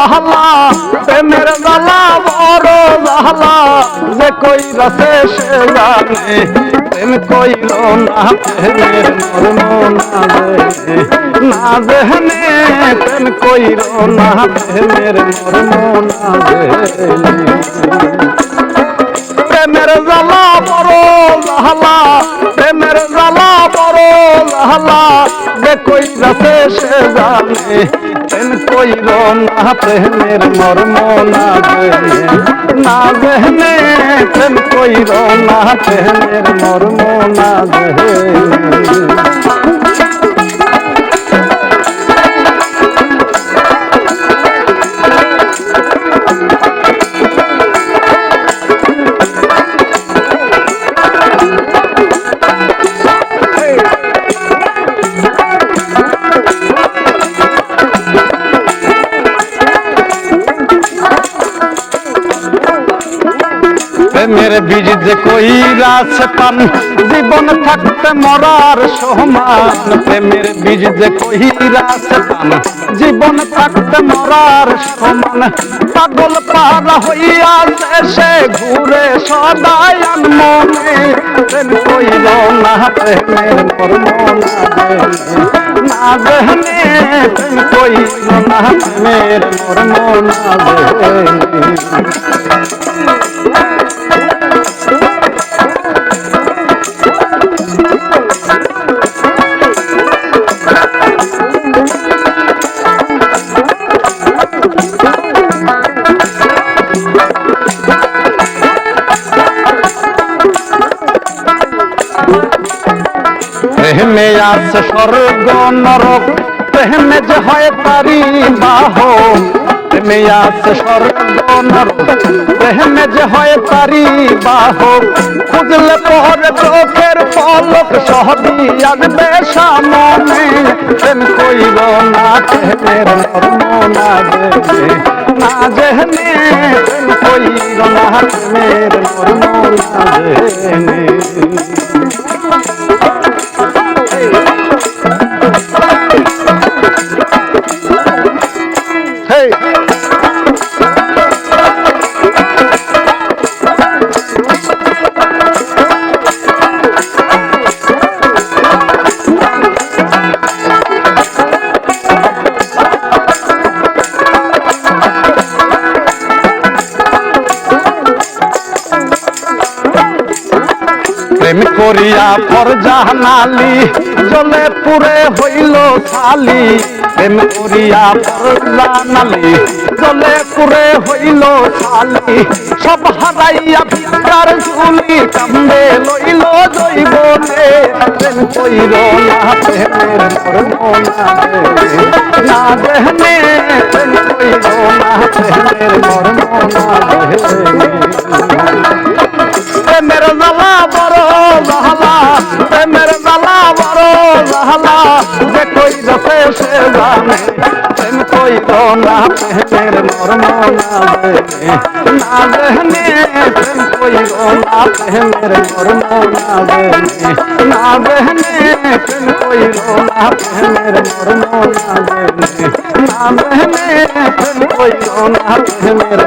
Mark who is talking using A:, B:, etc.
A: জাহলা প্রেমের জ্বালা বড় জাহলা যে কই রসে সে জানে প্রেম কইল না, প্রেমের মর্ম না জেনে না জেনে প্রেম কইল না, প্রেমের মর্ম না জেনে প্রেমের জ্বালা বড় জাহলা প্রেমের জ্বালা বড় জাহলা যে সে জানে কইল না প্রেমের মর্ম না না জেনে প্রেম কইর না প্রেমের মর্ম না জেনে প্রেমের বীজ যে কইরাছ পান, জীবন থাকতে মরার সমান। প্রেমের বীজ যে কইরাছ পান, জীবন থাকতে মরার সমান। পাগল পারা হইয়া সে ঘুরে সদায় মনে। প্রেম কইল না প্রেমের মর্ম না জেনে প্রেম কইল না প্রেমের মর্ম না জেনে প্রেমে আছে স্বর্গ নরক, প্রেমে যে হয় তারি বাহ প্রেমে আছে স্বর্গ নরক, প্রেমে যে হয় তারি বাহ খুঁজলে পরে চোখের পলক সহদি আসবে সামনে। প্রেম কইব না, প্রেমের না দেবে না জেনে। প্রেম কইব না, প্রেমের না জেনে। করিয়া পর জাহানালি, জলে পুরে হইল খালি। প্রেম করিয়া পর জাহানালি, জলে পুরে হইল খালি। সব হারাইয়া ভিকার ঝুলি কান্দে লইল জৈবনে। প্রেম কইল না প্রেমের মর্ম না দেহনে প্রেম কইল না প্রেমের মর্ম না দেহনে জাহালা যে কই রসে সে জানে প্রেম কইল না প্রেমের মর্ম না জেনে না জেনে প্রেম কইল না প্রেমের মর্ম না জেনে না জেনে প্রেম কইল না প্রেমের মর্ম না জেনে না জেনে প্রেম কইল না প্রেমের